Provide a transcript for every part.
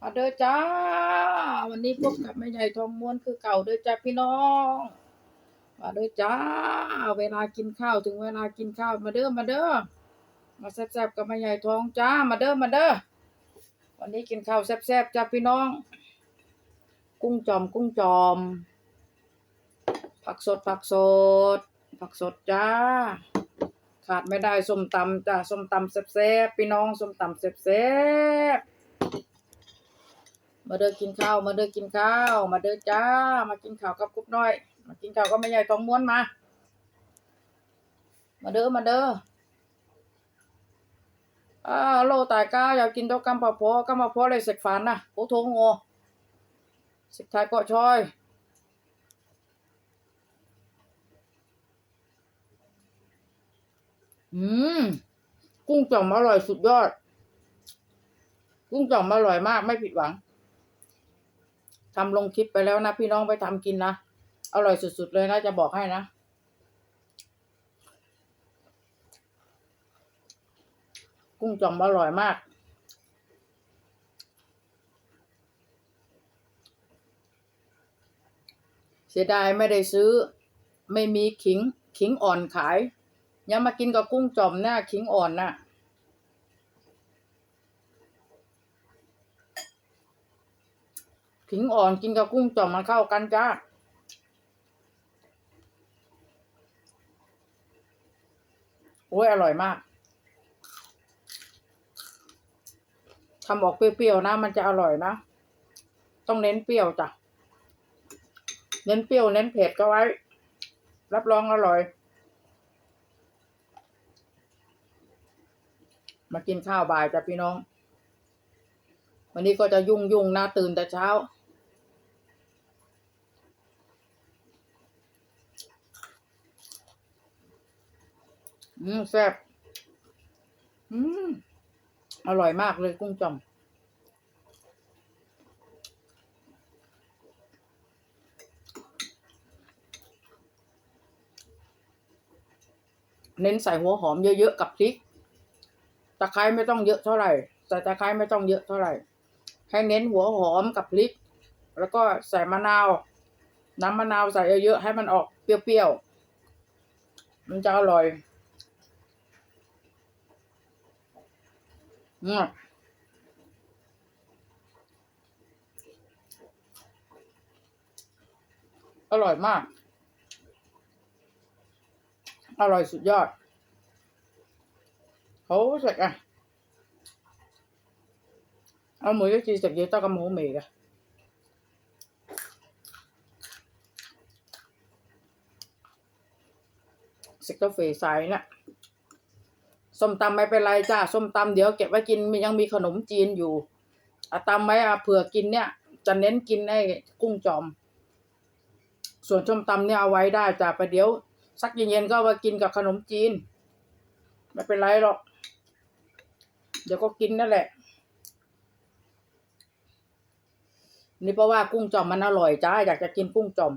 มาเด้อจ้า วันนี้พบกับแม่ใหญ่ทองม้วนคือเก่าเด้อจ้าพี่น้องมาเด้อจ้า เวลากินข้าวถึงเวลากินข้าวมาเด้อมาเด้อมาแซ่บๆกับแม่ใหญ่ทองจ้ามาเด้อมาเด้อวันนี้กินข้าวแซ่บๆจ้าพี่น้อง กุ้งจอมกุ้งจอม ผักสดผักสด ผักสดจ้า ขาดไม่ได้ส้มตำจ้าส้มตำแซ่บๆพี่น้องส้มตำแซ่บๆ มาเด้อกินข้าว มาเด้อกินข้าว มาเด้อจ้า มากินข้าวกับกุ๊บน้อย มากินข้าวก็ไม่ใหญ่ต้องม้วนมา มาเด้อ มาเด้ออาโลตายก้าอยากกินดอกกำปะพอกำปะพอเลยเสกฝันนะโอ้โถงโงเสกไทยกาะชอยอืม กุ้งจ่อมอร่อยสุดยอด กุ้งจ่อมอร่อยมากไม่ผิดหวัง ทำลงคลิปไปแล้วนะพี่น้องไปทำกินนะ อร่อยสุดๆเลยนะจะบอกให้นะ กุ้งจ่อมอร่อยมากเสียดายไม่ได้ซื้อ ไม่มีขิง ขิงอ่อนขายยังมากินกับกุ้งจ่อมหน้าขิงอ่อนน่ะ ขิงอ่อนกินกับกุ้งจ่อมมันเข้ากันจ้าโอ้ยอร่อยมากทำออกเปรี้ยวๆนะ มันจะอร่อยนะ ต้องเน้นเปรี้ยวจ้ะ เน้นเปรี้ยวเน้นเผ็ดก็ไว้ รับรองอร่อย มากินข้าวบ่ายจ้ะพี่น้อง วันนี้ก็จะยุ่งยุ่งๆนะตื่นแต่เช้า อืมแซ่บอืมอร่อยมากเลยกุ้งจ่อมเน้นใส่หัวหอมเยอะๆกับพริก ตะไคร้ไม่ต้องเยอะเท่าไหร่ ใส่ตะไคร้ไม่ต้องเยอะเท่าไหร่ ให้เน้นหัวหอมกับพริก แล้วก็ใส่มะนาว น้ำมะนาวใส่เยอะๆให้มันออกเปรี้ยวๆ มันจะอร่อย เนี่ยอร่อยมาก อร่อยสุดยอดเขาสัอะเอาหมูก็จีสักเยอะต้องกับหมูหมี่กันสักกาแฟใส่นะ ส้มตำไม่เป็นไรจ้าส้มตำเดี๋ยวเก็บไว้กินมียังมีขนมจีนอยู่อะตำไว้อะเผื่อกินเนี่ย จะเน้นกินไอ้กุ้งจอม ส่วนส้มตำเนี่ยเอาไว้ได้จ้าไปเดี๋ยว สักเย็นๆก็เอากินกับขนมจีน ไม่เป็นไรหรอก เดี๋ยวก็กินนั่นแหละ นี่เพราะว่ากุ้งจอมมันอร่อยจ้าอยากจะกินกุ้งจอม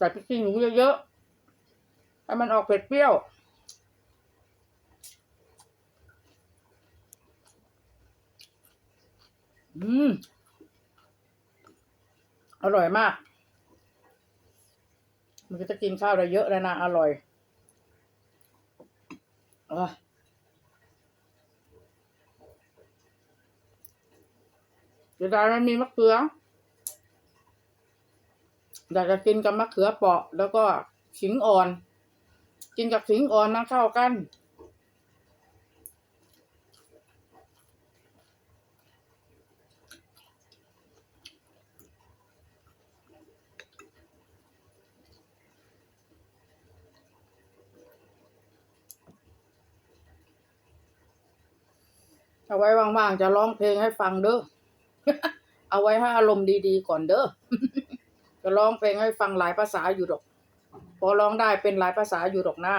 ใส่พริกขี้หนูเยอะๆให้มันออกเผ็ดเปรี้ยวอืม อร่อยมาก มันก็จะกินข้าวได้เยอะเลยนะ อร่อยเออจะได้ไม่มีมะเขือ อยากจะกินกับมะเขือเปราะ แล้วก็ขิงอ่อน กินกับขิงอ่อนนะเข้ากันเอาไว้ว่างๆจะร้องเพลงให้ฟังเด้อ เอาไว้ให้อารมณ์ดีๆก่อนเด้อ จะร้องเพลงให้ฟังหลายภาษาอยู่ดอก พอร้องได้เป็นหลายภาษาอยู่ดอกนะ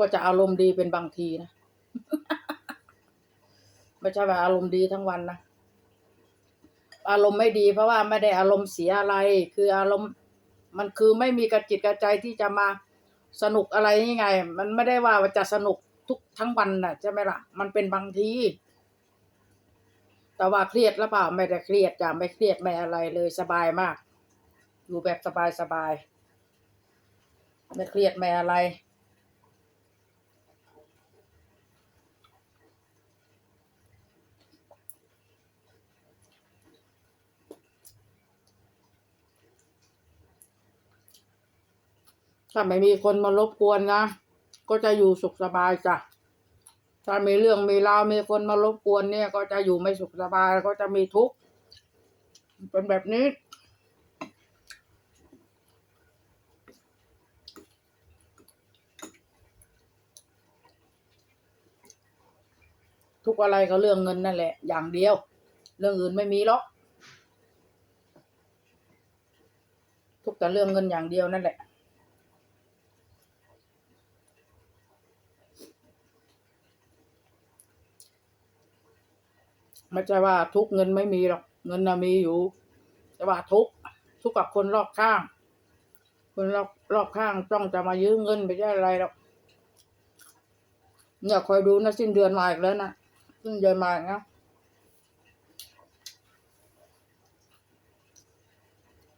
ก็จะอารมณ์ดีเป็นบางทีนะไม่ใช่ว่าอารมณ์ดีทั้งวันนะอารมณ์ไม่ดีเพราะว่าไม่ได้อารมณ์เสียอะไร คืออารมณ์มันคือไม่มีกระจิตกระใจที่จะมาสนุกอะไรนี่ไง มันไม่ได้ว่าจะสนุกทุกทั้งวันน่ะใช่ไหมล่ะ มันเป็นบางที แต่ว่าเครียดหรือเปล่าไม่ได้เครียดจ้ะไม่เครียดไม่อะไรเลยสบายมาก อยู่แบบสบายสบายไม่เครียดไม่อะไร ถ้าไม่มีคนมารบกวนนะ ก็จะอยู่สุขสบายจ้ะ ถ้ามีเรื่องมีราวมีคนมารบกวนเนี่ย ก็จะอยู่ไม่สุขสบาย ก็จะมีทุกข์ เป็นแบบนี้ ทุกอะไรก็เรื่องเงินนั่นแหละ อย่างเดียว เรื่องอื่นไม่มีหรอก ทุกแต่เรื่องเงินอย่างเดียวนั่นแหละ ไม่ใช่ว่าทุกเงินไม่มีหรอกเงินน่ะมีอยู่ แต่ว่าทุกทุกกับคนรอบข้าง คนรอบรอบข้างต้องจะมายืมเงินไม่ใช่อะไรหรอกเนี่ยคอยดูนะสิ้นเดือนมาอีกแล้วนะสิ้นเดือนมาอีกนะ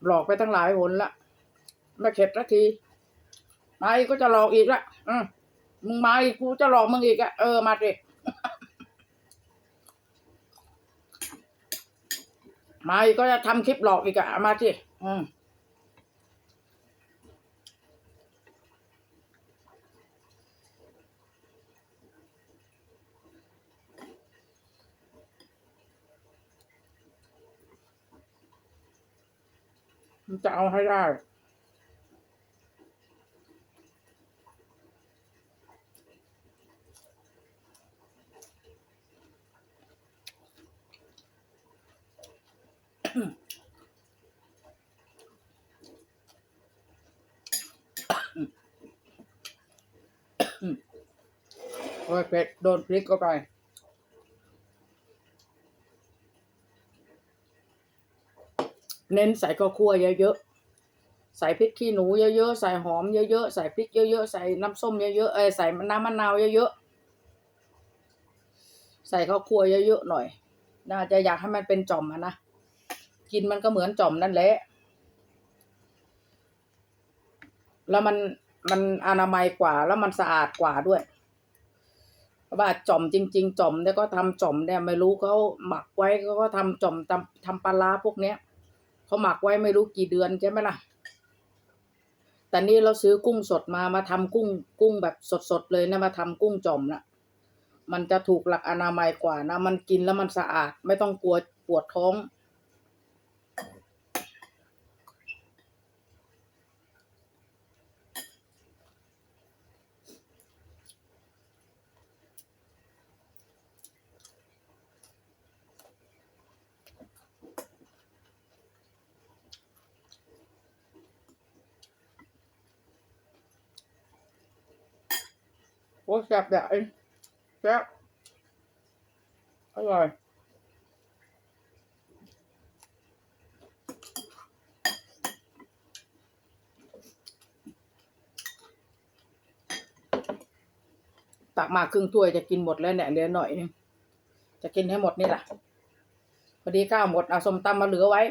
หลอกไปตั้งหลายหนละไม่เข็ดละทีมาอีกก็จะหลอกอีกละอืมมึงมาอีกกูจะหลอกมึงอีกอะเออมาดิ มาอีกก็จะทำคลิปหลอกอีกอะมาสิอืมจะเอาให้ได้ โอ้ยเผ็ดโดนพริกเข้าไปเน้นใส่ข้าวคั่วเยอะๆ ใส่พริกขี้หนูเยอะๆ ใส่หอมเยอะๆ ใส่พริกเยอะๆ ใส่น้ำส้มเยอะๆ เอ้ใส่น้ำมะนาวเยอะๆ ใส่ข้าวคั่วเยอะๆ หน่อย น่าจะอยากให้มันเป็นจ่อมนะ กินมันก็เหมือนจ่อมนั่นแหละ แล้วมันมันอนามัยกว่าแล้วมันสะอาดกว่าด้วย ว่าจ่อมจริง ๆ จ่อมเนี่ยก็ทำจ่อมเนี่ยไม่รู้เขาหมักไว้เขาก็ทำจ่อมทำทำปลาร้าพวกเนี้ยเขาหมักไว้ไม่รู้กี่เดือนใช่ไหมล่ะ แต่นี่เราซื้อกุ้งสดมามาทำกุ้งกุ้งแบบสดๆเลยนะมาทำกุ้งจ่อมนะมันจะถูกหลักอนามัยกว่านะ มันกินแล้วมันสะอาดไม่ต้องกลัวปวดท้อง อ้แซ่บแบบแซ่บอร่อยตักมาครึ่งถ้วยจะกินหมดแล้วเนี่ยเหลือหน่อยนึงจะกินให้หมดนี่แหละพอดีข้าวหมดเอาสมตำมาเหลือไว้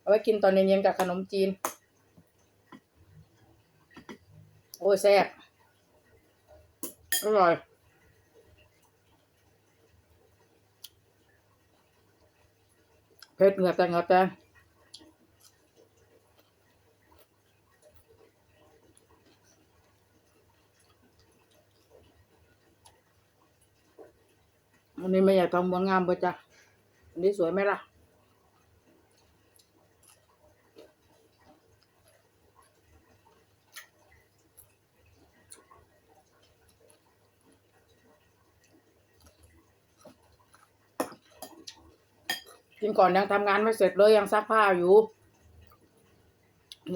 เอาไว้กินตอนเย็นๆกับขนมจีน โอ้ยแซ่บ อร่อยเผ็ดเหงือแต่เหงือแต่วันนี้ไม่อยากทำบัวงามเบอจ้ะอันนี้สวยไหมล่ะ กินก่อนยังทำงานไม่เสร็จเลยยังซักผ้าอยู่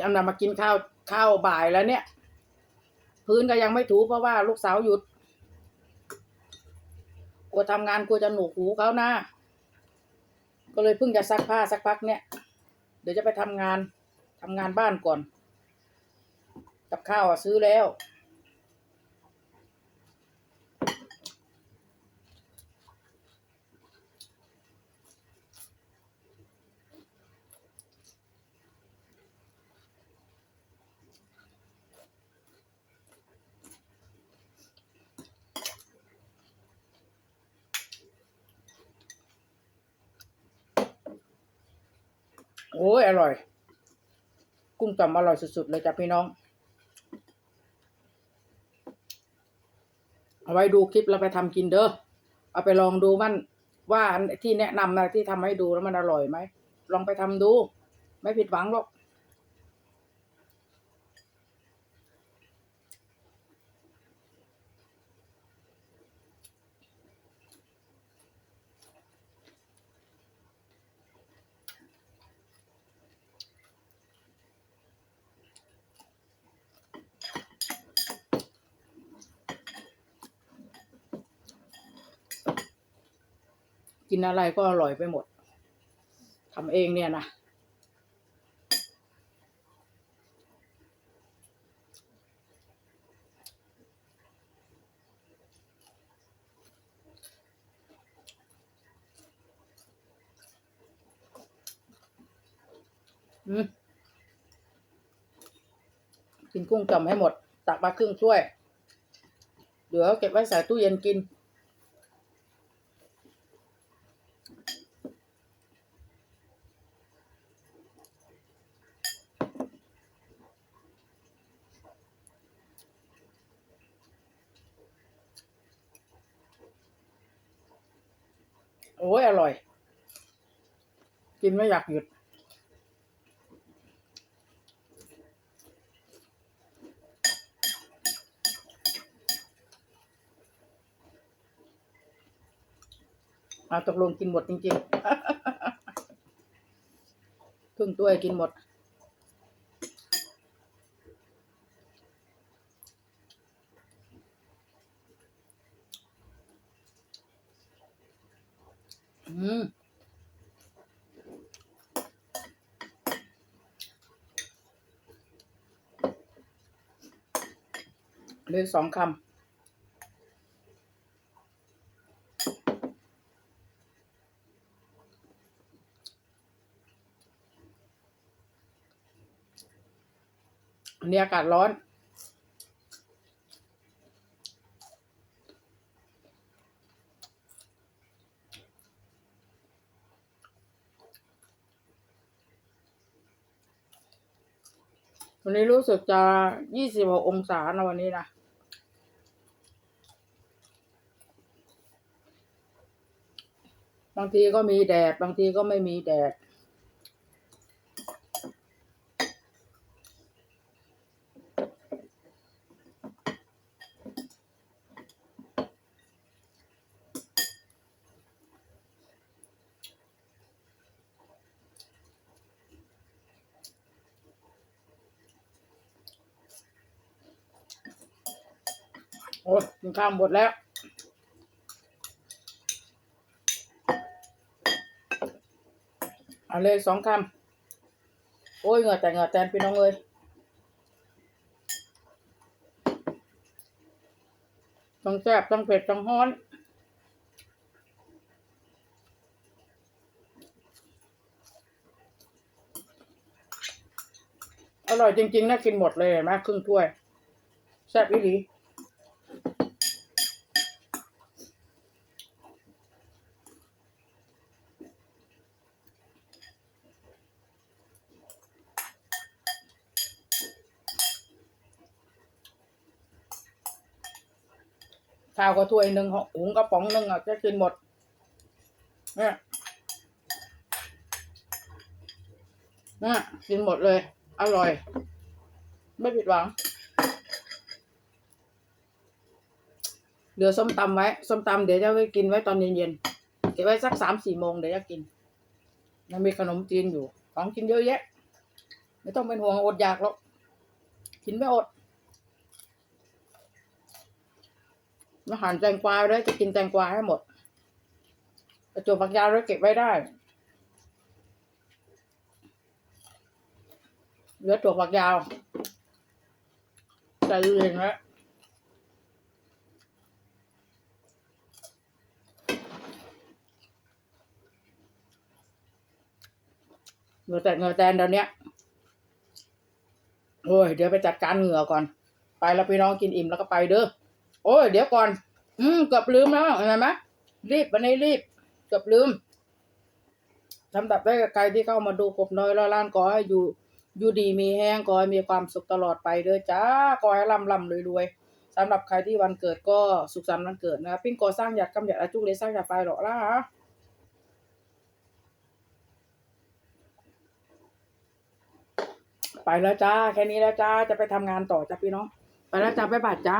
ยังนำมากินข้าวข้าวบ่ายแล้วเนี่ย พื้นก็ยังไม่ถูเพราะว่าลูกสาวหยุดกลัวทำงานกลัวจะหนวกหูเขานะก็เลยเพิ่งจะซักผ้าสักพักเนี่ย เดี๋ยวจะไปทำงานทำงานบ้านก่อน กับข้าวอะซื้อแล้ว โอ้ยอร่อย กุ้งต่อมอร่อยสุดๆเลยจ้ะพี่น้อง เอาไว้ดูคลิปแล้วไปทำกินเด้อ เอาไปลองดูมันว่าที่แนะนำนะที่ทำให้ดูแล้วมันอร่อยไหม ลองไปทำดู ไม่ผิดหวังหรอก กินอะไรก็อร่อยไปหมดทำเองเนี่ยนะกินกุ้งจ่อมให้หมด ตักมาครึ่งถ้วย เดี๋ยวเก็บไว้ใส่ตู้เย็นกิน โอ้ยอร่อย กินไม่อยากหยุด เอาตกลงกินหมดจริงๆครึ่งตัวกินหมด อืมเลืออกสองคำอันนี้อากาศร้อน วันนี้รู้สึกจะยี่สิบหกองศานะวันนี้นะ บางทีก็มีแดด บางทีก็ไม่มีแดด โอ้ยข้าวหมดแล้วเอาเลยสองคำโอ้ยเหงื่อแต่เหงื่อแตนพี่น้องเอ้ยต้องแซ่บต้องเผ็ดต้องฮ้อนอร่อยจริง ๆนะกินหมดเลยเห็นไหมครึ่งถ้วย แซ่บอีหลี ข้าวก็ถ้วยหนึ่งหุงกระป๋องหนึ่งอะจะกินหมด เนี่ยนะกินหมดเลย อร่อย ไม่ผิดหวัง เหลือส้มตำไว้ ส้มตำเดี๋ยวจะไปกินไว้ตอนเย็นๆ เก็บไว้สักสามสี่โมงเดี๋ยวจะกิน ยังมีขนมจีนอยู่ ของกินเยอะแยะ ไม่ต้องเป็นห่วงอดอยากหรอก กินไม่อด อาหารแตงกวาด้วยจะกินแตงกวาให้หมดประจวบักยาวแล้วเก็บไว้ได้เหลือตัวผักยาวใส่เองแล้วเหลือแต่เหงื่อแตนเดี๋ยวนี้โอ้ย เดี๋ยวไปจัดการเหงื่อก่อน ไปแล้วพี่น้องกินอิ่มแล้วก็ไปเด้อ อ้ยเดี๋ยวก่อน อืมเกือบลืมแล้วเห็นไหมรีบวันนี้รีบเกือบลืมสำหรับได้กับใครที่เข้ามาดูกบน้อยร้อยล้านก็ให้อยู่ อยู่ดีมีแห้งก็ให้มีความสุขตลอดไปเด้อจ้าก็ให้ร่ำร่ำรวยรวยสำหรับใครที่วันเกิดก็สุขสันต์วันเกิดนะปิ้งก่อสร้างอยากกำอยากอาจุกเลยสร้างอยากไปหรอกล่ะไปแล้วจ้า แค่นี้แล้วจ้า จะไปทำงานต่อจ้าพี่น้อง ไปแล้วจ้าไปบายจ้า